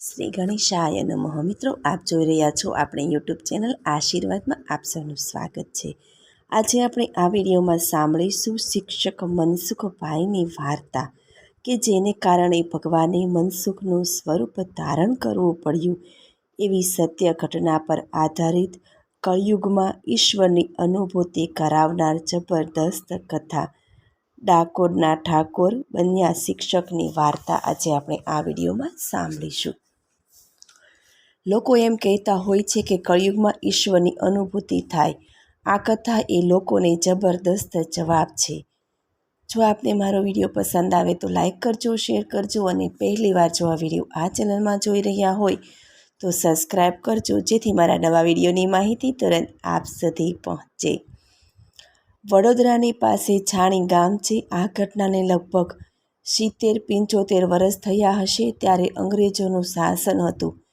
શ્રી ગણેશાય નમઃ. મિત્રો, આપ જોઈ રહ્યા છો આપણે યુટ્યુબ ચેનલ આશીર્વાદમાં આપ સૌનું સ્વાગત છે. આજે આપણે આ વિડીયોમાં સાંભળીશું શિક્ષક મનસુખભાઈની વાર્તા કે જેને કારણે ભગવાને મનસુખનું સ્વરૂપ ધારણ કરવું પડ્યું. એવી સત્ય ઘટના પર આધારિત કળયુગમાં ઈશ્વરની અનુભૂતિ કરાવનાર જબરદસ્ત કથા ડાકોરના ઠાકોર બન્યા શિક્ષકની વાર્તા આજે આપણે આ વિડીયોમાં સાંભળીશું. લોકો એમ કહેતા હોય છે કે કળિયુગમાં ઈશ્વરની અનુભૂતિ થાય. આ કથા એ લોકોને જબરદસ્ત જવાબ છે. જો આપને મારો વીડિયો પસંદ આવે તો લાઇક કરજો, શેર કરજો અને પહેલીવાર જો આ વીડિયો આ ચેનલમાં જોઈ રહ્યા હોય તો સબસ્ક્રાઈબ કરજો, જેથી મારા નવા વિડીયોની માહિતી તુરંત આપ સુધી પહોંચે. વડોદરાની પાસે છાણી ગામ છે. આ ઘટનાને લગભગ સિત્તેર પંચોતેર વર્ષ થયા હશે ત્યારે અંગ્રેજોનું શાસન હતું.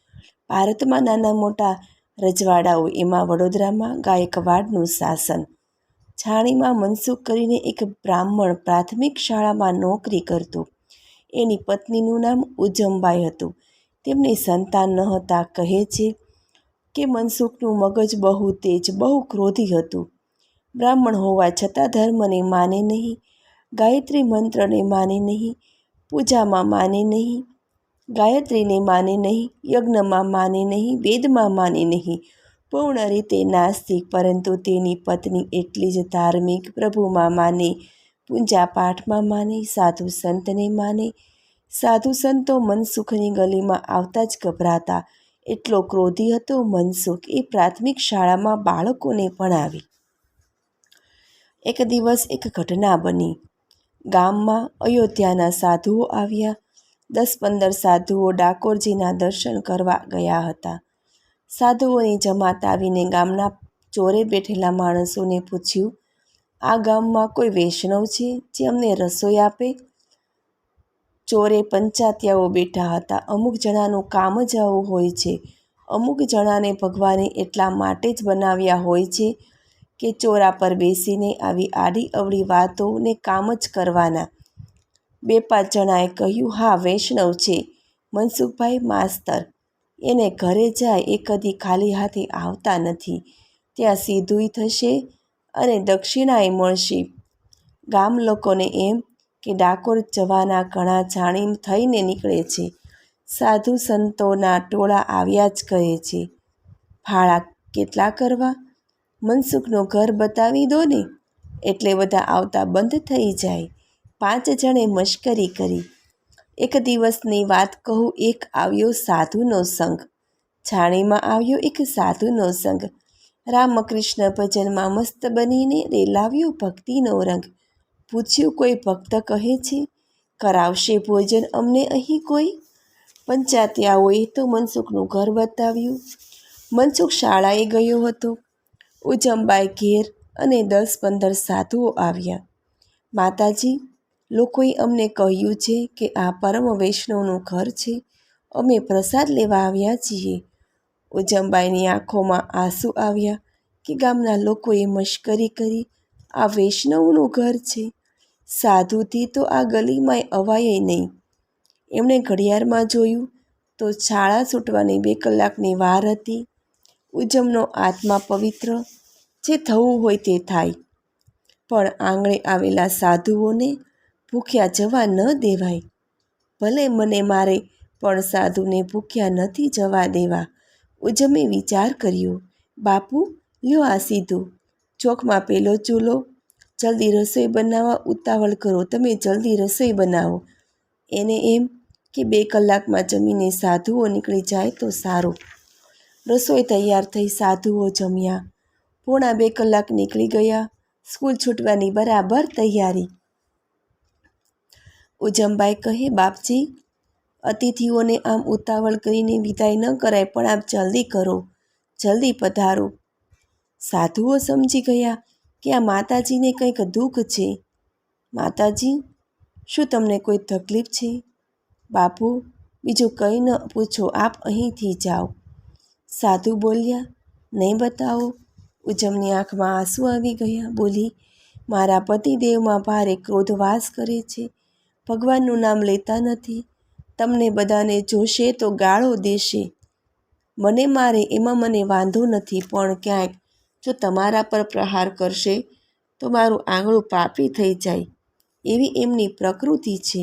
ભારતમાં નાના મોટા રજવાડાઓ, એમાં વડોદરામાં ગાયકવાડનું શાસન. છાણીમાં મનસુખ કરીને એક બ્રાહ્મણ પ્રાથમિક શાળામાં નોકરી કરતો. એની પત્નીનું નામ ઉજમબાઈ હતું. તેમને સંતાન ન હતા કહે છે કે મનસુખનું મગજ બહુ તેજ, બહુ ક્રોધી હતું. બ્રાહ્મણ હોવા છતાં ધર્મને માને નહીં, ગાયત્રી મંત્રને માને નહીં, પૂજામાં માને નહીં ગાયત્રીને માને નહીં, યજ્ઞમાં માને નહીં, વેદમાં માને નહીં. પૂર્ણ રીતે નાસ્તિક, પરંતુ તેની પત્ની એટલી જ ધાર્મિક પ્રભુમાં માને, પૂજા પાઠમાં માને, સાધુ સંતને માને. સાધુ સંતો મનસુખની ગલીમાં આવતા જ ગભરાતા. એટલો ક્રોધી હતો મનસુખ એ પ્રાથમિક શાળામાં બાળકોને ભણાવી. એક દિવસ એક ઘટના બની. ગામમાં અયોધ્યાના સાધુઓ આવ્યા. દસ પંદર સાધુઓ ડાકોરજીના દર્શન કરવા ગયા હતા. સાધુઓની જમાત આવીને ગામના ચોરે બેઠેલા માણસોને પૂછ્યું, આ ગામમાં કોઈ વૈષ્ણવ છે જે અમને રસોઈ આપે? ચોરે પંચાતિયાઓ બેઠા હતા. અમુક જણાનું કામ જ આવું હોય છે. અમુક જણાને ભગવાને એટલા માટે જ બનાવ્યા હોય છે કે ચોરા પર બેસીને આવી આડી અવળી વાતોને કામ જ કરવાના. બે પાંચ જણાએ કહ્યું, હા, વૈષ્ણવ છે. મનસુખભાઈ માસ્તર, એને ઘરે જાય એ કદી ખાલી હાથે આવતા નથી. ત્યાં સીધુંય થશે અને દક્ષિણાએ મળશે. ગામ લોકોને એમ કે ડાકોર જવાના ઘણા જાણી થઈને નીકળે છે. સાધુ સંતોના ટોળા આવ્યા જ કહે છે. ભાડા કેટલા કરવા? મનસુખનું ઘર બતાવી દો ને. એટલે બધા આવતા બંધ થઈ જાય. પાંચ જણે મશ્કરી કરી. એક દિવસની વાત કહું, એક આવ્યો સાધુનો સંઘ છાણીમાં આવ્યો એક સાધુનો સંઘ રામકૃષ્ણ ભજનમાં મસ્ત બનીને રેલાવ્યો ભક્તિનો રંગ. પૂછ્યું, કોઈ ભક્ત કહે છે? કરાવશે ભોજન અમને અહીં કોઈ? પંચાત્યાઓએ તો મનસુખનું ઘર બતાવ્યું. મનસુખ શાળાએ ગયો હતો. ઉજમબાઈ ઘેર અને દસ પંદર સાધુઓ આવ્યા. માતાજી લોકોએ અમને કહ્યું છે કે આ પરમ વૈષ્ણવનું ઘર છે. અમે પ્રસાદ લેવા આવ્યા છીએ. ઉજમબાઈની આંખોમાં આંસુ આવ્યા કે ગામના લોકોએ મશ્કરી કરી આ વૈષ્ણવનું ઘર છે. સાધુથી તો આ ગલીમાંય અવાય નહીં. એમણે ઘડિયાળમાં જોયું તો શાળા છૂટવાની બે કલાકની વાર હતી. ઉજમનો આત્મા પવિત્ર જે થવું હોય તે થાય. પણ આંગણે આવેલા સાધુઓને ભૂખ્યા જવા ન દેવાય. ભલે મને મારે પણ સાધુને ભૂખ્યા નથી જવા દેવા. ઉજમે વિચાર કર્યો, બાપુ, લ્યો આ સીધું. ચોકમાં પેલો ચૂલો. જલ્દી રસોઈ બનાવવા ઉતાવળ કરો. તમે જલ્દી રસોઈ બનાવો. એને એમ કે બે કલાકમાં જમીને સાધુઓ નીકળી જાય તો સારું. રસોઈ તૈયાર થઈ સાધુઓ જમ્યા. પોણા બે કલાક નીકળી ગયા. સ્કૂલ છૂટવાની બરાબર તૈયારી. ઉજમબાઈ કહે, બાપજી, અતિથિઓને આમ ઉતાવળ કરીને વિદાય ન કરાય, પણ આપ જલ્દી કરો, જલ્દી પધારો. સાધુઓ સમજી ગયા કે આ માતાજીને કંઈક દુઃખ છે. માતાજી, શું તમને કોઈ તકલીફ છે? બાપુ, બીજું કંઈ ન પૂછો, આપ અહીંથી જાઓ. સાધુ બોલ્યા, નહીં બતાવો. ઉજમની આંખમાં આંસુ આવી ગયા. બોલી, મારા પતિદેવમાં ભારે ક્રોધ વાસ કરે છે. ભગવાનનું નામ લેતા નથી. તમને બધાને જોશે તો ગાળો દેશે. મને મારે એમાં મને વાંધો નથી, પણ ક્યાંક જો તમારા પર પ્રહાર કરશે, તો મારું આંગળું પાપી થઈ જાય, એવી એમની પ્રકૃતિ છે.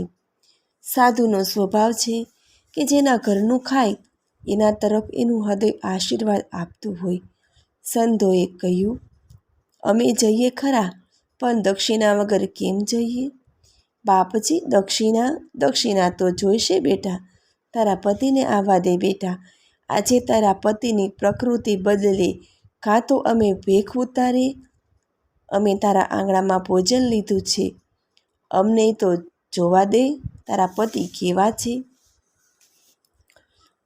સાધુનો સ્વભાવ છે કે જેના ઘરનું ખાય, એના તરફ એનું હૃદય આશીર્વાદ આપતું હોય. સંતોએ કહ્યું, અમે જઈએ ખરા, પણ દક્ષિણા વગર કેમ જઈએ? બાપજી દક્ષિણા દક્ષિણા તો જોઈશે બેટા. તારા પતિને આવવા દે બેટા. આજે તારા પતિની પ્રકૃતિ બદલે. કાં તો અમે ભેખ ઉતારે અમે તારા આંગણામાં ભોજન લીધું છે. અમને તો જોવા દે, તારા પતિ કેવા છે?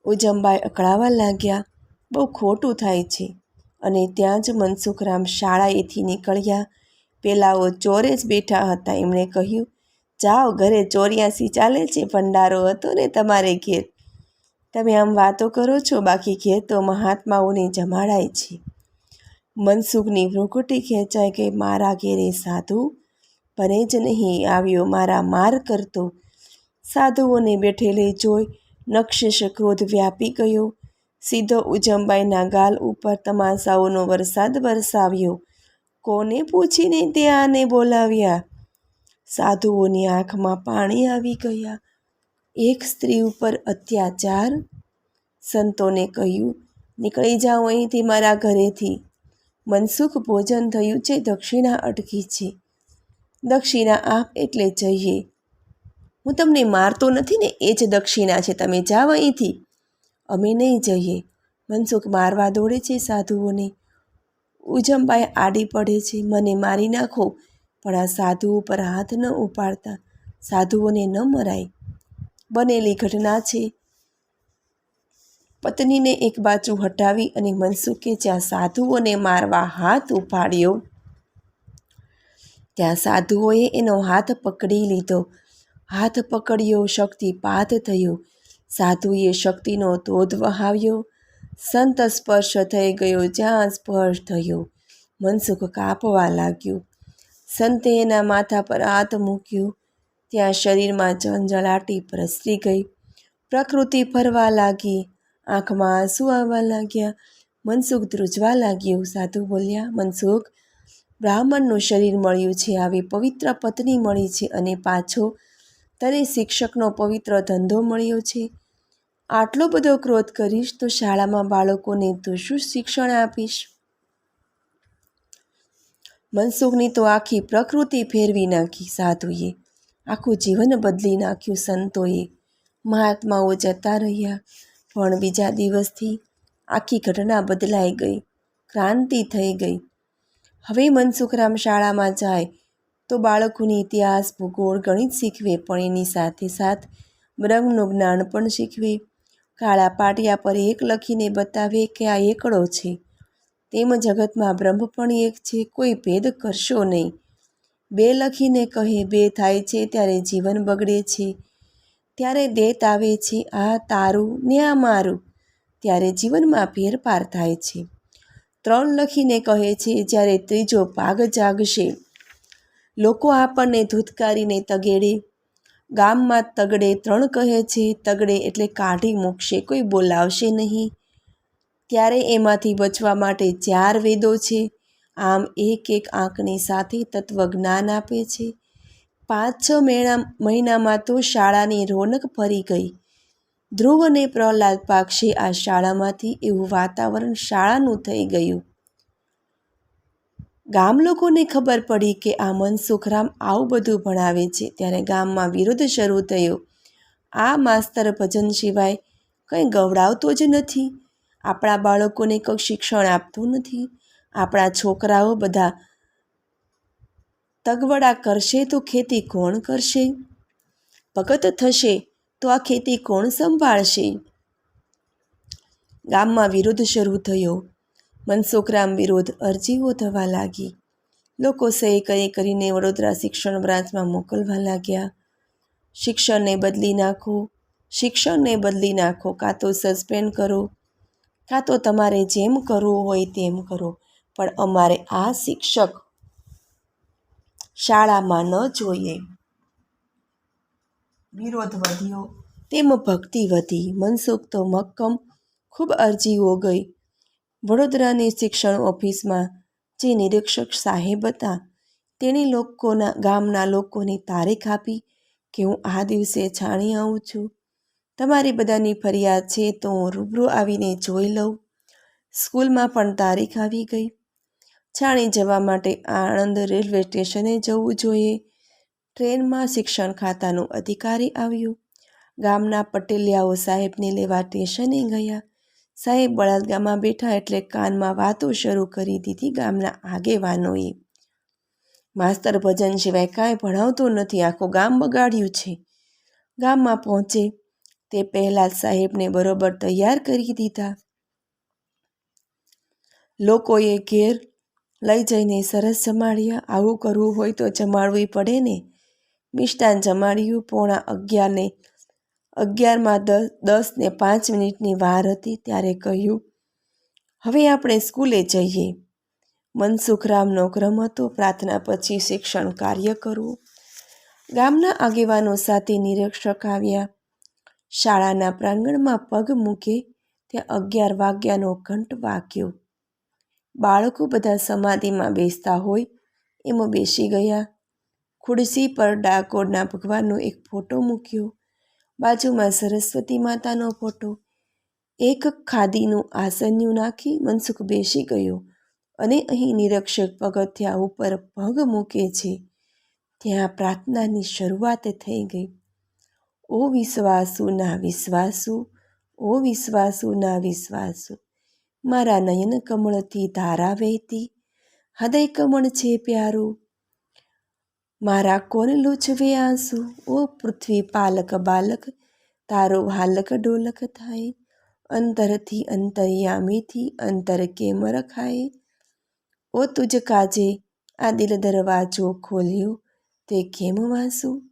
ઉજમબાઈ અકળાવા લાગ્યા. બહુ ખોટું થાય છે. અને ત્યાં જ મનસુખરામ શાળાએથી નીકળ્યા. પેલાઓ ચોરે જ બેઠા હતા, એમણે કહ્યું જાઓ, ઘરે ચોર્યાસી ચાલે છે, ભંડારો હતો ને તમારે ઘેર. તમે આમ વાતો કરો છો, બાકી ઘેર તો મહાત્માઓને જમાડાય છે. મનસુખની ભ્રુકુટી ખેંચાય કે મારા ઘેરે સાધુ? બને જ નહીં, આવ્યો મારા માર કરતો. સાધુઓને બેઠેલી જોઈ નક્ષેશ ક્રોધ વ્યાપી ગયો. સીધો ઉજમબાઈના ગાલ ઉપર તમાશાઓનો વરસાદ વરસાવ્યો. કોને પૂછીને તે આને બોલાવ્યા? સાધુઓની આંખમાં પાણી આવી ગયા. એક સ્ત્રી ઉપર અત્યાચાર? સંતોને કહ્યું, નીકળી જાઓ અહીંથી મારા ઘરેથી. મનસુખ ભોજન થયું છે દક્ષિણા અટકી છે. દક્ષિણા આપ એટલે જઈએ. હું તમને મારતો નથી ને, એ જ દક્ષિણા છે. તમે જાઓ અહીંથી. અમે નહીં જઈએ. મનસુખ મારવા દોડે છે સાધુઓને. ઉજમબાઈ આડી પડે છે. મને મારી નાખો. પણ આ સાધુ ઉપર હાથ ન ઉપાડતા સાધુઓને ન મરાય. બનેલી ઘટના છે. પત્નીને એક બાજુ હટાવી અને મનસુખે જ્યાં સાધુઓને મારવા હાથ ઉપાડ્યો, ત્યાં સાધુઓએ એનો હાથ પકડી લીધો. હાથ પકડ્યો શક્તિપાત થયો. સાધુએ શક્તિનો ધોધ વહાવ્યો. સંત સ્પર્શ થઈ ગયો, જ્યાં સ્પર્શ થયો. મનસુખ કાપવા લાગ્યું. સંતે એના માથા પર હાથ મૂક્યો. ત્યાં શરીરમાં ઝંઝળાટી પ્રસરી ગઈ. પ્રકૃતિ ફરવા લાગી. આંખમાં આંસુ આવવા લાગ્યા. મનસુખ ધ્રુજવા લાગ્યું. સાધુ બોલ્યા, મનસુખ, બ્રાહ્મણનું શરીર મળ્યું છે. આવી પવિત્ર પત્ની મળી છે અને પાછો તને શિક્ષકનો પવિત્ર ધંધો મળ્યો છે. આટલો બધો ક્રોધ કરીશ તો શાળામાં બાળકોને તું શું શિક્ષણ આપીશ? મનસુખની તો આખી પ્રકૃતિ ફેરવી નાખી સાધુએ. આખું જીવન બદલી નાખ્યું સંતોએ. મહાત્માઓ જતા રહ્યા. પણ બીજા દિવસથી આખી ઘટના બદલાઈ ગઈ. ક્રાંતિ થઈ ગઈ. હવે મનસુખરામ શાળામાં જાય તો બાળકોને ઇતિહાસ, ભૂગોળ, ગણિત શીખવે, પણ એની સાથે સાથ બ્રહ્મનું જ્ઞાન પણ શીખવે. કાળા પાટિયા પર એક લખીને બતાવે કે આ એકડો છે. તેમ જગતમાં બ્રહ્મ પણ એક છે, કોઈ ભેદ કરશો નહીં. બે લખીને કહે, બે થાય છે, ત્યારે જીવન બગડે છે. ત્યારે દેત આવે છે, આ તારું ને આ મારું. ત્યારે જીવનમાં ફેરફાર થાય છે. ત્રણ લખીને કહે છે, જ્યારે ત્રીજો ભાગ જાગશે. લોકો આપણને ધૂતકારીને તગેડે. ગામમાં તગડે ત્રણ કહે છે, તગડે એટલે કાઢી મૂકશે, કોઈ બોલાવશે નહીં. ત્યારે એમાંથી બચવા માટે ચાર વેદો છે. આમ એક એક આંકની સાથે તત્વજ્ઞાન આપે છે. પાંચ છ મહિના મહિનામાં તો શાળાની રોનક ફરી ગઈ. ધ્રુવ અને પ્રહલાદ પાક્ષે આ શાળામાંથી એવું વાતાવરણ શાળાનું થઈ ગયું. ગામ લોકોને ખબર પડી કે આ મનસુખરામ આવું બધું ભણાવે છે. ત્યારે ગામમાં વિરોધ શરૂ થયો. આ માસ્તર ભજન સિવાય કંઈ ગવડાવતો જ નથી. આપણા બાળકોને કોઈ શિક્ષણ આપતું નથી. આપણા છોકરાઓ બધા તગવડા કરશે તો ખેતી કોણ કરશે? ભગત થશે તો આ ખેતી કોણ સંભાળશે? ગામમાં વિરોધ શરૂ થયો. મનસુખરામ વિરોધ અરજીઓ થવા લાગી. લોકો સહી કરી કરીને વડોદરા શિક્ષણ બ્રાન્ચમાં મોકલવા લાગ્યા. શિક્ષણને બદલી નાખો, શિક્ષણને બદલી નાખો, કાં તો સસ્પેન્ડ કરો. કાં તો તમારે જેમ કરવું હોય તેમ કરો. પણ અમારે આ શિક્ષક શાળામાં ન જોઈએ. વિરોધ વધ્યો. તેમ ભક્તિ વધી. મનસુખ તો મક્કમ. ખૂબ અરજીઓ ગઈ. વડોદરાની શિક્ષણ ઓફિસમાં જે નિરીક્ષક સાહેબ હતા, તેણે લોકોના ગામના લોકોની તારીખ આપી કે હું આ દિવસે છાણી આવું છું. તમારી બધાની ફરિયાદ છે તો હું રૂબરૂ આવીને જોઈ લઉં. સ્કૂલમાં પણ તારીખ આવી ગઈ. છાણી જવા માટે આણંદ રેલવે સ્ટેશને જવું જોઈએ. ટ્રેનમાં શિક્ષણ ખાતાનું અધિકારી આવ્યું. ગામના પટેલિયાઓ સાહેબને લેવા સ્ટેશને ગયા. સાહેબ બળદગામાં બેઠા એટલે કાનમાં વાતો શરૂ કરી દીધી ગામના આગેવાનોએ. માસ્તર ભજન સિવાય કાંઈ ભણાવતું નથી. આખું ગામ બગાડ્યું છે. ગામમાં પહોંચે તે પહેલાં સાહેબને બરોબર તૈયાર કરી દીધા. લોકોએ ઘેર લઈ જઈને સરસ જમાડ્યા. આવું કરવું હોય તો જમાડવું પડે ને? મિષ્ટાન જમાડ્યું. પોણા અગિયારને, અગિયારમાં દસ દસ ને પાંચ મિનિટની વાર હતી ત્યારે કહ્યું, હવે આપણે સ્કૂલે જઈએ. મનસુખરામનો ક્રમ હતો. પ્રાર્થના પછી શિક્ષણ કાર્ય કરવું. ગામના આગેવાનો સાથે નિરીક્ષક આવ્યા. શાળાના પ્રાંગણમાં પગ મૂકે ત્યાં અગિયાર વાગ્યાનો ઘંટ વાગ્યો. બાળકો બધા સમાધિમાં બેસતા હોય એમાં બેસી ગયા. ખુરશી પર ડાકોરના ભગવાનનો એક ફોટો મૂક્યો. બાજુમાં સરસ્વતી માતાનો ફોટો. એક ખાદીનું આસન્યું નાખી મનસુખ બેસી ગયો અને અહીં નિરક્ષક પગથિયા ઉપર પગ મૂકે છે. ત્યાં પ્રાર્થનાની શરૂઆત થઈ ગઈ. ઓ વિશ્વાસુ, ના વિશ્વાસુ, ઓ વિશ્વાસુ, ના વિશ્વાસુ. મારા નયન કમળથી ધારા વહેતી, હૃદય કમળ છે પ્યારું. મારા કોણ લૂછવે આંસુ? ઓ પૃથ્વી પાલક બાલક, તારો હાલક ડોલક થાય. અંતરથી અંતર્યામીથી અંતર કેમ રખાય? ઓ તુજ કાજે, આ દિલ દરવાજો ખોલ્યો, તે કેમ વાંસુ?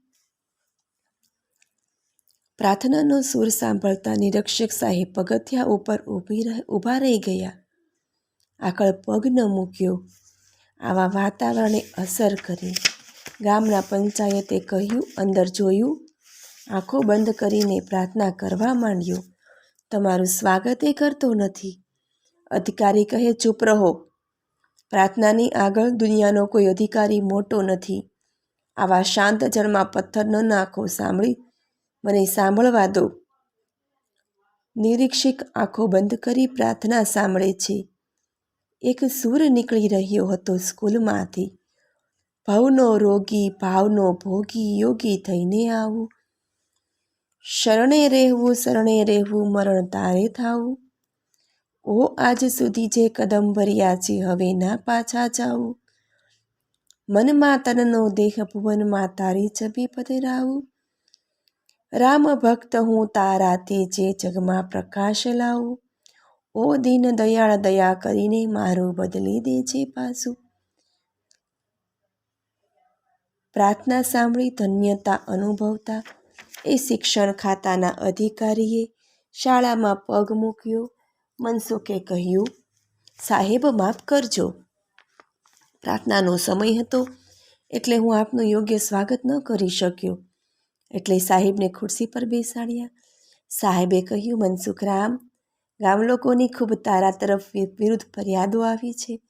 પ્રાર્થનાનો સૂર સાંભળતા નિરક્ષક સાહેબ પગથિયા ઉપર ઊભી ઊભા રહી ગયા. આગળ પગ ન મૂક્યો. આવા વાતાવરણે અસર કરી. ગામના પંચાયતે કહ્યું, અંદર જોયું? આંખો બંધ કરીને પ્રાર્થના કરવા માંડ્યો. તમારું સ્વાગત એ કરતો નથી. અધિકારી કહે, ચૂપ રહો. પ્રાર્થનાની આગળ દુનિયાનો કોઈ અધિકારી મોટો નથી. આવા શાંત જળમાં પથ્થર ન નાખો, સાંભળી મને સાંભળવા દો. નિરીક્ષક આંખો બંધ કરી પ્રાર્થના સાંભળે છે. એક સૂર નીકળી રહ્યો હતો સ્કૂલમાંથી. ભવનો રોગી, ભાવનો ભોગી, યોગી થઈને આવું. શરણે રહેવું શરણે રહેવું, મરણ તારે થાવું. ઓ આજ સુધી જે કદમ ભર્યા છે, હવે ના પાછા જાવું. મનમાં તનનો દેહ ભુવનમાં તારી છબી પધરાવું. રામ ભક્ત હું તારાથી જે જગમાં પ્રકાશ લાવું, ઓ દીન દયાળ દયા કરીને મારું બદલી દેજે પાછું. પ્રાર્થના સાંભળી ધન્યતા અનુભવતા એ શિક્ષણ ખાતાના અધિકારીએ શાળામાં પગ મૂક્યો. મનસુખે કહ્યું, સાહેબ, માફ કરજો. પ્રાર્થનાનો સમય હતો એટલે હું આપનું યોગ્ય સ્વાગત ન કરી શક્યો. એટલે સાહેબને ખુરશી પર બેસાડ્યા. સાહેબે કહ્યું મનસુખરામ ગામ લોકોની ખૂબ તારા તરફ વિરુદ્ધ ફરિયાદો આવી છે.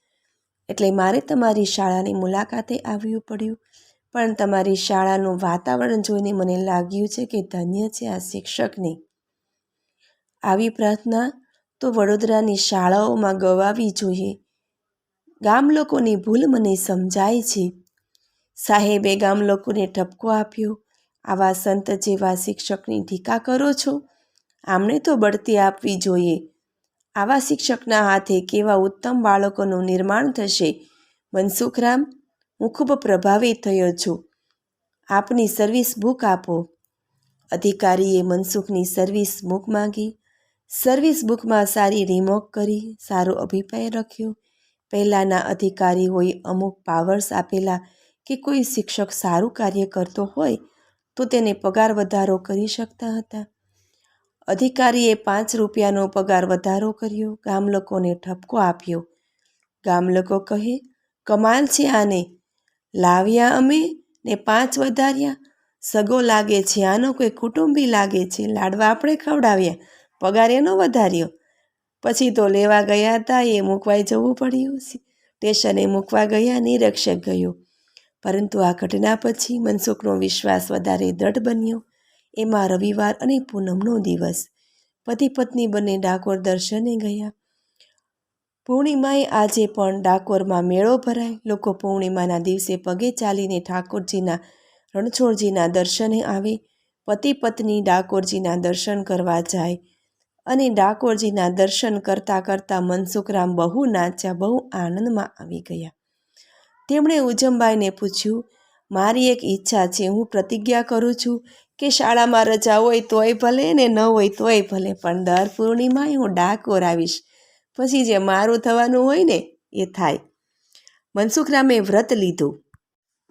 એટલે મારે તમારી શાળાની મુલાકાતે આવવું પડ્યું. પણ તમારી શાળાનું વાતાવરણ જોઈને મને લાગ્યું છે કે ધન્ય છે આ શિક્ષકને. આવી પ્રાર્થના તો વડોદરાની શાળાઓમાં ગવાવી જોઈએ. ગામ લોકોની ભૂલ મને સમજાય છે. સાહેબે ગામ લોકોને ઠપકો આપ્યો. આવા સંત જેવા શિક્ષકની ટીકા કરો છો? આમને તો બઢતી આપવી જોઈએ. આવા શિક્ષકના હાથે કેવા ઉત્તમ બાળકોનું નિર્માણ થશે? મનસુખરામ, હું ખૂબ પ્રભાવિત થયો છું. આપની સર્વિસ બુક આપો. અધિકારીએ મનસુખની સર્વિસ બુક માંગી. સર્વિસ બુકમાં સારી રિમોક કરી, સારો અભિપ્રાય રખ્યો. પહેલાંના અધિકારીઓએ અમુક પાવર્સ આપેલા કે કોઈ શિક્ષક સારું કાર્ય કરતો હોય તો તેને પગાર વધારો કરી શકતા હતા. અધિકારીએ પાંચ રૂપિયાનો પગાર વધારો કર્યો. ગામલોકોને ઠપકો આપ્યો. ગામલોકો કહે, કમાલ છે આને. લાવ્યા અમે ને પાંચ વધાર્યા. સગો લાગે છે, આનો કોઈ કુટુંબી લાગે છે. લાડવા આપણે ખવડાવ્યા. પગાર એનો વધાર્યો. પછી તો લેવા ગયા હતા, એ મૂકવાઈ જવું પડ્યું. સ્ટેશને મૂકવા ગયા, નિરીક્ષક ગયો. પરંતુ આ ઘટના પછી મનસુખનો વિશ્વાસ વધારે દઢ બન્યો. એમાં રવિવાર અને પૂનમનો દિવસ. પતિ પત્ની બંને ડાકોર દર્શને ગયા. પૂર્ણિમાએ આજે પણ ડાકોરમાં મેળો ભરાય. લોકો પૂર્ણિમાના દિવસે પગે ચાલીને ઠાકોરજીના, રણછોડજીના દર્શને આવે. પતિ પત્ની ડાકોરજીના દર્શન કરવા જાય અને ડાકોરજીના દર્શન કરતાં કરતાં મનસુખરામ બહુ નાચ્યા, બહુ આનંદમાં આવી ગયા. તેમણે ઉજમબાઈને પૂછ્યું, મારી એક ઈચ્છા છે, હું પ્રતિજ્ઞા કરું છું કે શાળામાં રજા હોય તોય ભલે ને ન હોય તોય ભલે, પણ દર પૂર્ણિમાએ હું ડાકોર આવીશ. પછી જે મારું થવાનું હોય ને, એ થાય. મનસુખરામે વ્રત લીધું.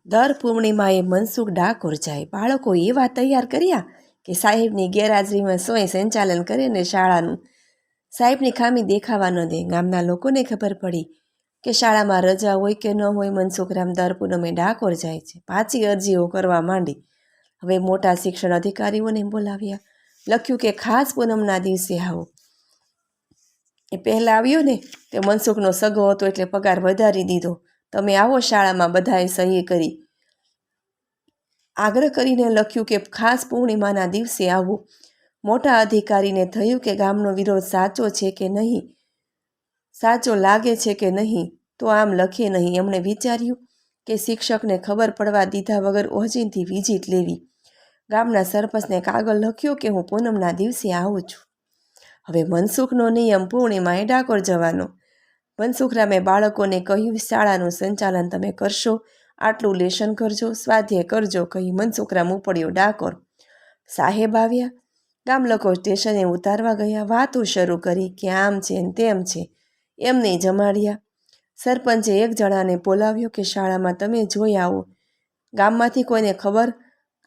દર પૂર્ણિમાએ મનસુખ ડાકોર જાય. બાળકો એવા તૈયાર કર્યા કે સાહેબની ગેરહાજરીમાં સોય સંચાલન કરે ને શાળાનું. સાહેબની ખામી દેખાવા ન દે. ગામના લોકોને ખબર પડી કે શાળામાં રજા હોય કે ન હોય મનસુખરામ દર પૂનમે ડાકોર જાય છે. પાછી અરજીઓ કરવા માંડી. હવે મોટા શિક્ષણ અધિકારીઓને બોલાવ્યા. લખ્યું કે ખાસ પૂનમના દિવસે આવો. એ પહેલાં આવ્યો ને તે મનસુખનો સગો હતો એટલે પગાર વધારી દીધો. તમે આવો શાળામાં બધાએ સહી કરી. આગ્રહ કરીને લખ્યું કે ખાસ પૂર્ણિમાના દિવસે આવો. મોટા અધિકારીને થયું કે ગામનો વિરોધ સાચો છે કે નહીં? સાચો લાગે છે કે નહીં, તો આમ લખે નહીં. એમણે વિચાર્યું કે શિક્ષકને ખબર પડવા દીધા વગર ઓજીનથી વિઝિટ લેવી. ગામના સરપંચને કાગળ લખ્યો કે હું પૂનમના દિવસે આવું છું. હવે મનસુખનો નિયમ પૂર્ણિમાએ ડાકોર જવાનો. મનસુખરામે બાળકોને કહ્યું, શાળાનું સંચાલન તમે કરશો, આટલું લેશન કરજો, સ્વાધ્યાય કરજો, કહી મનસુખરામ ઉપડ્યો ડાકોર. સાહેબ આવ્યા. ગામ લોકો સ્ટેશને ઉતારવા ગયા. વાતો શરૂ કરી કે આમ છે ને તેમ છે. એમને જમાડ્યા. સરપંચે એક જણાને બોલાવ્યો કે, શાળામાં તમે જોઈ આવો. ગામમાંથી કોઈને ખબર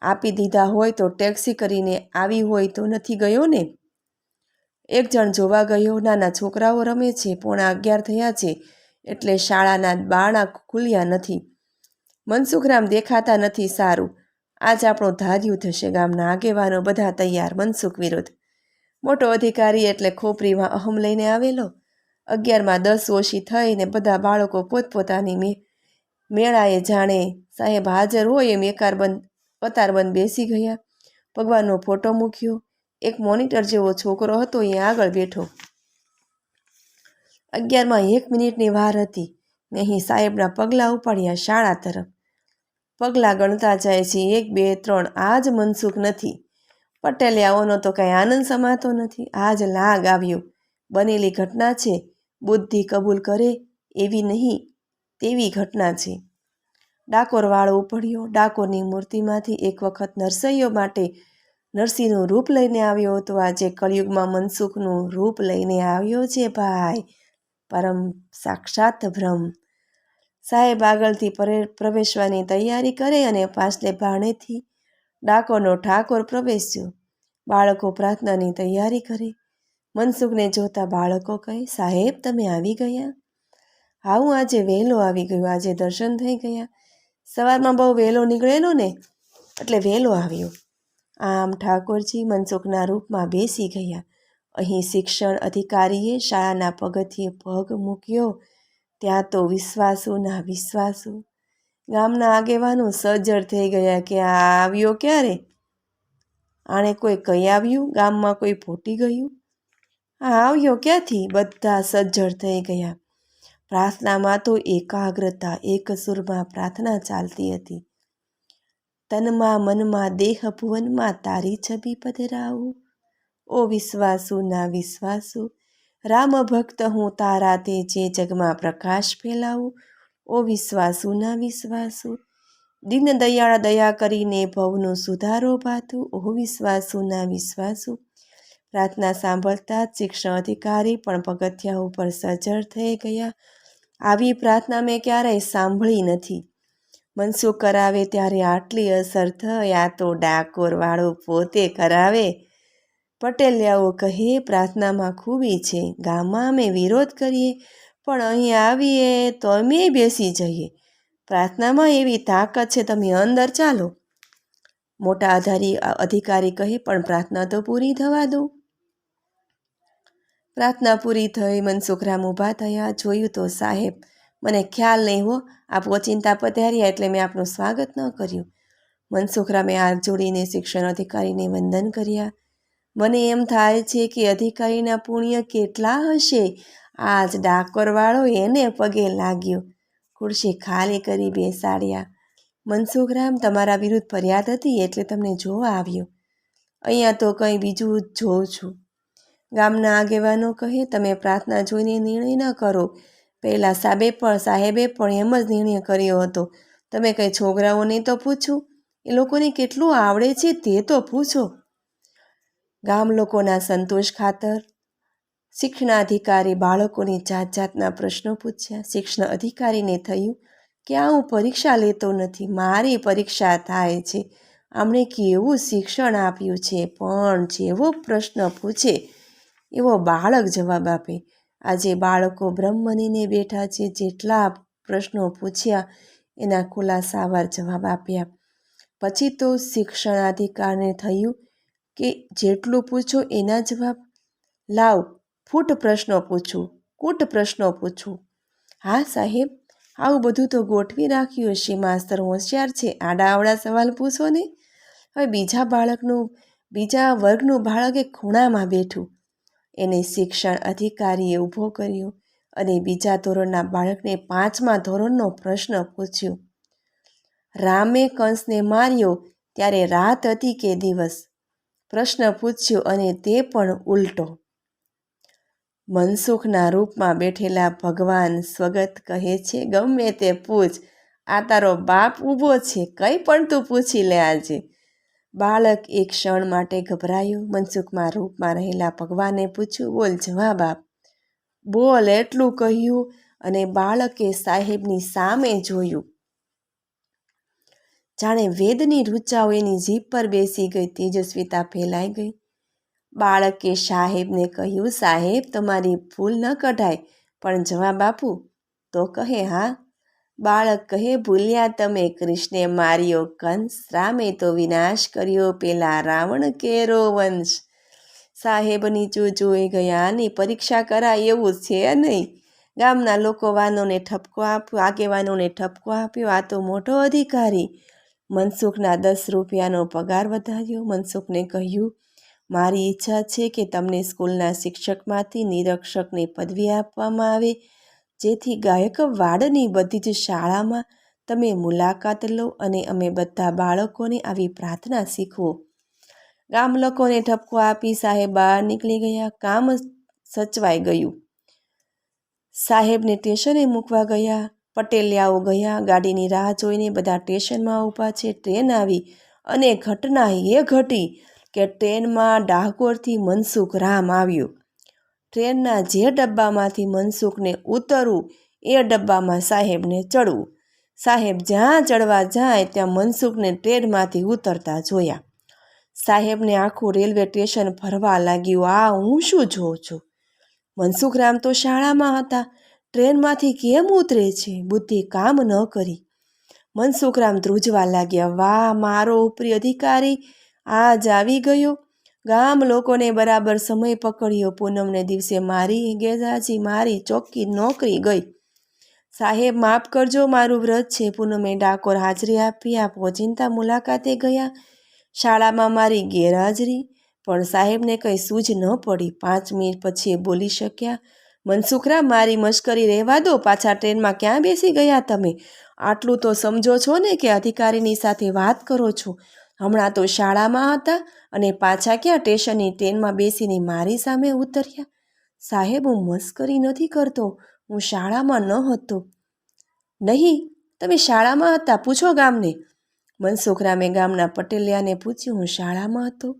આપી દીધા હોય તો ટેક્સી કરીને આવી હોય તો નથી ગયો ને? એક જણ જોવા ગયો, નાના છોકરાઓ રમે છે, પોણા અગિયાર થયા છે, એટલે શાળાના બાણા ખુલ્યા નથી. મનસુખરામ દેખાતા નથી સારું. આજ આપણું ધાર્યું થશે ગામના આગેવાનો, બધા તૈયાર. મનસુખ વિરોધ મોટો અધિકારી એટલે ખોપરીમાં અહમ લઈને આવેલો. અગિયારમાં દસ ઓછી થઈને બધા બાળકો પોતપોતાની મેળાએ જાણે સાહેબ હાજર હોય એમ એકારબંધ કતારબંધ બેસી ગયા. ભગવાનનો ફોટો મૂક્યો. એક મોનિટર જેવો છોકરો હતો એ આગળ બેઠો. અગિયારમાં એક મિનિટની વાર હતી ને અહીં સાહેબના પગલાં ઉપાડ્યા શાળા તરફ. પગલાં ગણતા જાય છે એક, બે, ત્રણ આ જ મનસુખ નથી. પટેલે આવવાનો તો કાંઈ આનંદ સમાતો નથી. આ જ લાગ આવ્યો. બનેલી ઘટના છે. બુદ્ધિ કબૂલ કરે એવી નહીં, તેવી ઘટના છે. ડાકોર વાળો ઉપડ્યો. ડાકોરની મૂર્તિમાંથી એક વખત નરસૈયો માટે નરસિંહનું રૂપ લઈને આવ્યો હતો. આજે કળિયુગમાં મનસુખનું રૂપ લઈને આવ્યો છે ભાઈ. પરમ સાક્ષાત ભ્રમ સાહેબ આગળથી પ્રવેશવાની તૈયારી કરે અને પાછલે ભાણેથી ડાકોરનો ઠાકોર પ્રવેશ્યો. બાળકો પ્રાર્થનાની તૈયારી કરે. મનસુખને જોતા બાળકો કહે, સાહેબ, તમે આવી ગયા? હા હું આજે વહેલો આવી ગયો. આજે દર્શન થઈ ગયા. સવારમાં બહુ વહેલો નીકળેલો ને, એટલે વહેલો આવ્યો. આમ ઠાકોરજી મનસુખના રૂપમાં બેસી ગયા. અહીં શિક્ષણ અધિકારીએ શાળાના પગથિયે પગ મૂક્યો. ત્યાં તો વિશ્વાસુ ના વિશ્વાસુ. ગામના આગેવાનો સજ્જડ થઈ ગયા કે, આ આવ્યો ક્યારે? આણે કોઈ કઈ આવ્યું? ગામમાં કોઈ ફૂટી ગયું? આવ્યો ક્યાંથી? બધા સજ્જડ થઈ ગયા. પ્રાર્થનામાં તો એકાગ્રતા, એક સુરમાં પ્રાર્થના ચાલતી હતી. તનમાં મનમાં દેહ ભુવનમાં તારી છબી પધરાવું. ઓ વિશ્વાસુ, ના વિશ્વાસુ રામ ભક્ત હું તારા તે જે જગમાં પ્રકાશ ફેલાવું. ઓ વિશ્વાસુ, ના વિશ્વાસુ, દિન દયાળ દયા કરીને ભવનું સુધારો ભાથું ઓ વિશ્વાસુ, ના વિશ્વાસુ પ્રાર્થના સાંભળતા જ શિક્ષણ અધિકારી પણ પગથિયા ઉપર સજ્જડ થઈ ગયા. આવી પ્રાર્થના મેં ક્યારેય સાંભળી નથી. મનસુખ કરાવે ત્યારે આટલી અસર થઈ, આ તો ડાકોરવાળો પોતે કરાવે. પટેલિયાઓ કહે, પ્રાર્થનામાં ખૂબી છે. ગામમાં અમે વિરોધ કરીએ, પણ અહીં આવીએ તો અમે બેસી જઈએ. પ્રાર્થનામાં એવી તાકાત છે, તમે અંદર ચાલો. મોટા આધારી અધિકારી કહે, પણ પ્રાર્થના તો પૂરી થવા દો. પ્રાર્થના પૂરી થઈ મનસુખરામ ઊભા થયા, જોયું તો સાહેબ, મને ખ્યાલ નહીં હો, આપ ઓચિંતા પધાર્યા એટલે મેં આપનું સ્વાગત ન કર્યું. મનસુખરામે હાથ જોડીને શિક્ષણ અધિકારીને વંદન કર્યા. મને એમ થાય છે કે અધિકારીના પુણ્ય કેટલા હશે? આજ ડાકોરવાળો એને પગે લાગ્યો. ખુરશી ખાલી કરી બેસાડ્યા. મનસુખરામ તમારા વિરુદ્ધ ફરિયાદ હતી એટલે તમને જોવા આવ્યો. અહીંયા તો કંઈ બીજું જ જોઉં છું. ગામના આગેવાનો કહે, તમે પ્રાર્થના જોઈને નિર્ણય ન કરો. પહેલાં સાબે પણ સાહેબે પણ એમ જ નિર્ણય કર્યો હતો. તમે કંઈ છોકરાઓને તો પૂછો? એ લોકોને કેટલું આવડે છે તે તો પૂછો. ગામ લોકોના સંતોષ ખાતર શિક્ષણાધિકારી બાળકોને જાત જાતના પ્રશ્નો પૂછ્યા. શિક્ષણ અધિકારીને થયું કે, આ હું પરીક્ષા લેતો નથી, મારી પરીક્ષા થાય છે. આમણે કેવું શિક્ષણ આપ્યું છે? પણ જેવો પ્રશ્ન પૂછે એવો બાળક જવાબ આપે. આજે બાળકો બ્રહ્મનીને બેઠા છે જેટલા પ્રશ્નો પૂછ્યા એના ખુલાસાવાર જવાબ આપ્યા. પછી તો શિક્ષણાધિકારને થયું કે જેટલું પૂછો એના જવાબ. લાવ, ફૂટ પ્રશ્નો પૂછું, કૂટ પ્રશ્નો પૂછું. હા સાહેબ, આવું બધું તો ગોઠવી રાખ્યું છે માસ્તર હોશિયાર છે, આડા આવડા સવાલ પૂછો ને. હવે બીજા બાળકનું, બીજા વર્ગનું બાળક એ ખૂણામાં બેઠું. એને શિક્ષણ અધિકારીએ ઊભો કર્યો અને બીજા ધોરણના બાળકને પાંચમા ધોરણનો પ્રશ્ન પૂછ્યો. રામે કંસને માર્યો ત્યારે રાત હતી કે દિવસ? પ્રશ્ન પૂછ્યો અને તે પણ ઉલટો. મનસુખના રૂપમાં બેઠેલા ભગવાન સ્વગત કહે છે, ગમે તે પૂછ, આ તારો બાપ ઊભો છે, કંઈ પણ તું પૂછી લે આજે. બાળક એક ક્ષણ માટે ગભરાયું, મનસુખમાં રૂપમાં રહેલા ભગવાને પૂછ્યું, બોલ જવાબ આપ. બોલ, એટલું કહ્યું અને બાળકે સાહેબની સામે જોયું. જાણે વેદની રૂચાઓ એની જીભ પર બેસી ગઈ, તેજસ્વીતા ફેલાઈ ગઈ. બાળકે સાહેબને કહ્યું, સાહેબ, તમારી ભૂલ ન કઢાય, પણ જવાબ આપું. તો કહે, હા. બાળક કહે ભૂલ્યા તમે કૃષ્ણે માર્યો કંસ, રામે તો વિનાશ કર્યો પેલા રાવણ કેરો વંશ. સાહેબ નીચું જોઈ ગયા અને પરીક્ષા કરાય એવું છે નહીં. ગામના લોકો વાનોને ઠપકો આપ્યો, આગેવાનોને ઠપકો આપ્યો, આ તો મોટો અધિકારી. મનસુખના દસ રૂપિયાનો પગાર વધાર્યો. મનસુખને કહ્યું, મારી ઈચ્છા છે કે તમને સ્કૂલના શિક્ષકમાંથી નિરીક્ષકની પદવી આપવામાં આવે. જેથી ગાયક વાડની બધી જ શાળામાં તમે મુલાકાત લો અને અમે બધા બાળકોને આવી પ્રાર્થના શીખવો. ગામ લોકોને ઠપકો આપી સાહેબ બહાર નીકળી ગયા, કામ સચવાઈ ગયું. સાહેબને સ્ટેશને મૂકવા ગયા, પટેલિયાઓ ગયા, ગાડીની રાહ જોઈને બધા સ્ટેશનમાં ઊભા છે, ટ્રેન આવી અને ઘટના એ ઘટી કે ટ્રેનમાં ડાકોરથી મનસુખ રામ આવ્યો. ટ્રેનના જે ડબ્બામાંથી મનસુખને ઉતરવું એ ડબ્બામાં સાહેબને ચડવું. સાહેબ જ્યાં ચડવા જાય ત્યાં મનસુખને ટ્રેનમાંથી ઉતરતા જોયા. સાહેબને આખું રેલવે સ્ટેશન ફરવા લાગ્યું, આ હું શું જોઉં છું? મનસુખરામ તો શાળામાં હતા. ટ્રેનમાંથી કેમ ઉતરે છે? બુદ્ધિ કામ ન કરી. મનસુખરામ ધ્રુજવા લાગ્યા, વાહ, મારો ઉપરી અધિકારી, આજ આવી ગયો. ગામ લોકોને બરાબર સમય પકડ્યો. પૂનમને દિવસે મારી ગેજાજી મારી ચોખ્ખી નોકરી ગઈ. સાહેબ, માફ કરજો, મારું વ્રત છે. પૂનમે ડાકોર હાજરી આપી આપ ઓચિંતા મુલાકાતે ગયા. શાળામાં મારી ગેરહાજરી, પણ સાહેબને કંઈ સૂઝ ન પડી. પાંચ મિનિટ પછી એ બોલી શક્યા, મનસુખરા, મારી મશ્કરી રહેવા દો. પાછા ટ્રેનમાં ક્યાં બેસી ગયા તમે? આટલું તો સમજો છો ને કે અધિકારીની સાથે વાત કરો છો. હમણાં તો શાળામાં હતા અને પાછા ક્યાં સ્ટેશનની ટ્રેનમાં બેસીને મારી સામે ઉતર્યા. સાહેબ, હું મસ્કરી નથી કરતો. હું શાળામાં ન હતો. નહીં, તમે શાળામાં હતા. પૂછો ગામને. મનસુખરામે ગામના પટેલિયાને પૂછ્યું, હું શાળામાં હતો?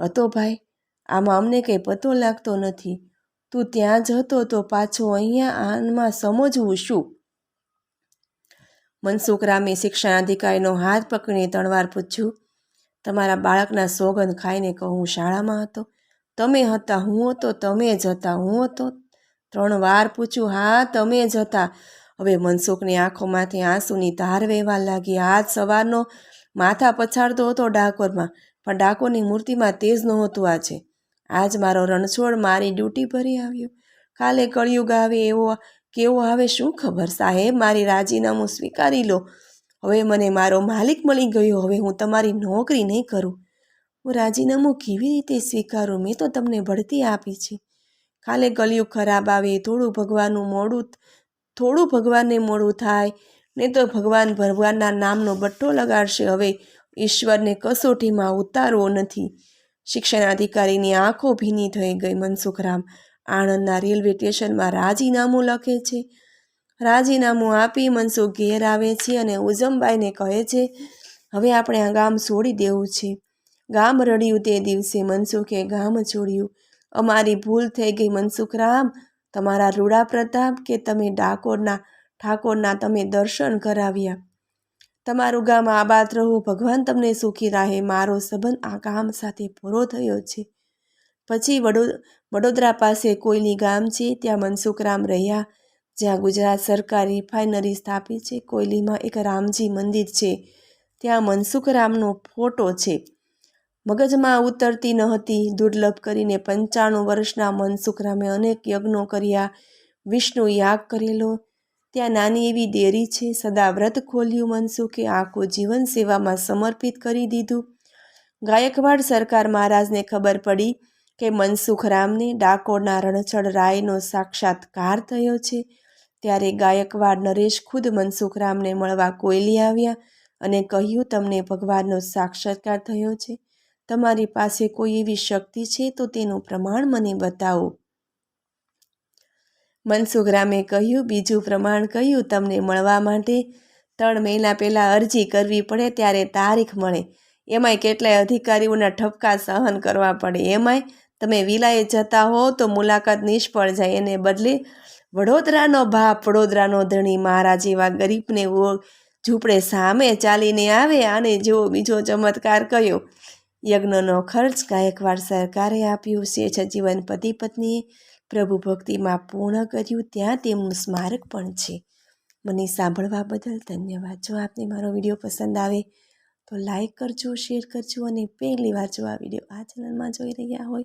હતો ભાઈ. આમાં અમને કંઈ પતો લાગતો નથી. તું ત્યાં જ હતો તો પાછો અહીંયા આનમાં સમજવું શું? મનસુખરામે શિક્ષણાધિકારીનો હાથ પકડીને ત્રણ પૂછ્યું તમારા બાળકના સોગંદ ખાઈને કહું, હું શાળામાં હતો. તમે હતા, હું હતો, તમે જ હતા, હું હતો. ત્રણ વાર પૂછ્યું, હા, તમે જ હતા. હવે મનસુખની આંખોમાંથી આંસુની ધાર વહેવા લાગી. આજ સવારનો માથા પછાડતો હતો ડાકોરમાં, પણ ડાકોરની મૂર્તિમાં તેજ નહોતું આજે. આજ મારો રણછોડ મારી ડ્યુટી ભરી આવ્યો. કાલે કળિયુગ આવે એવો, કેવો આવે શું ખબર? સાહેબ, મારી રાજીનામું સ્વીકારી લો. હવે મને મારો માલિક મળી ગયો, હવે હું તમારી નોકરી નહીં કરું. હું રાજીનામું કેવી રીતે સ્વીકારું? મેં તો તમને બઢતી આપી છે. કાલે ગલિયું ખરાબ આવે, થોડું ભગવાનનું મોડું થોડું ભગવાનને મોડું થાય, ને તો ભગવાન ભગવાનના નામનો બટ્ટો લગાડશે. હવે ઈશ્વરને કસોટીમાં ઉતારવો નથી. શિક્ષણ અધિકારીની આંખો ભીની થઈ ગઈ, મનસુખરામ. આણંદના રેલવે સ્ટેશનમાં રાજીનામું લખે છે. રાજીનામું આપી મનસુખ ઘેર આવે છે અને ઉઝમબાઈને કહે છે, હવે આપણે આ ગામ છોડી દેવું છે. ગામ રડ્યું તે દિવસે મનસુખે ગામ છોડ્યું. અમારી ભૂલ થઈ ગઈ મનસુખરામ તમારા રૂડા પ્રતાપ કે તમે ડાકોરના, ઠાકોરના તમે દર્શન કરાવ્યા. તમારું ગામ આબાદ રહો. ભગવાન તમને સુખી રાહે. મારો સંબંધ આ ગામ સાથે પૂરો થયો છે. પછી વડો, વડોદરા પાસે કોઈલી ગામ છે? ત્યાં મનસુખરામ રહ્યા. જ્યાં ગુજરાત સરકાર રિફાઇનરી સ્થાપી છે. કોયલીમાં એક રામજી મંદિર છે. ત્યાં મનસુખ રામનો ફોટો છે. મગજમાં ઉતરતી ન હતી. દુર્લભ કરીને પંચાણું વર્ષના મનસુખ રામે અનેક યજ્ઞો કર્યા. વિષ્ણુ યાગ કરેલો. ત્યાં નાની એવી ડેરી છે. સદા વ્રત ખોલ્યું મનસુખે આખું જીવન સેવામાં સમર્પિત કરી દીધું. ગાયકવાડ સરકાર મહારાજને ખબર પડી કે મનસુખ રામને ડાકોરના રણછડ રાયનો સાક્ષાત્કાર થયો છે. ત્યારે ગાયકવાડ નરેશ ખુદ મનસુખરામને મળવા કોયલી આવ્યા અને કહ્યું, તમને ભગવાનનો સાક્ષાત્કાર થયો છે. તમારી પાસે કોઈ એવી શક્તિ છે તો તેનું પ્રમાણ મને બતાવો. મનસુખરામે કહ્યું, બીજું પ્રમાણ કહ્યું તમને મળવા માટે ત્રણ મહિના પહેલાં અરજી કરવી પડે ત્યારે તારીખ મળે. એમાંય કેટલાય અધિકારીઓના ઠપકા સહન કરવા પડે. એમાંય તમે વિલાએ જતા હો તો મુલાકાત નિષ્ફળ જાય. એને બદલે વડોદરાનો બાપ વડોદરાનો ધણી મારા જેવા ગરીબને ઝૂંપડે સામે ચાલીને આવે અને જેવો બીજો ચમત્કાર કયો યજ્ઞનો ખર્ચ ગાયકવાડ સરકારે આપ્યો. શેષ જીવન પતિ પત્નીએ પ્રભુ ભક્તિમાં પૂર્ણ કર્યું. ત્યાં તેમનું સ્મારક પણ છે. મને સાંભળવા બદલ ધન્યવાદ. જો આપને મારો વીડિયો પસંદ આવે તો લાઈક કરજો, શેર કરજો અને પહેલી વાર જો આ વીડિયો આ ચેનલમાં જોઈ રહ્યા હોય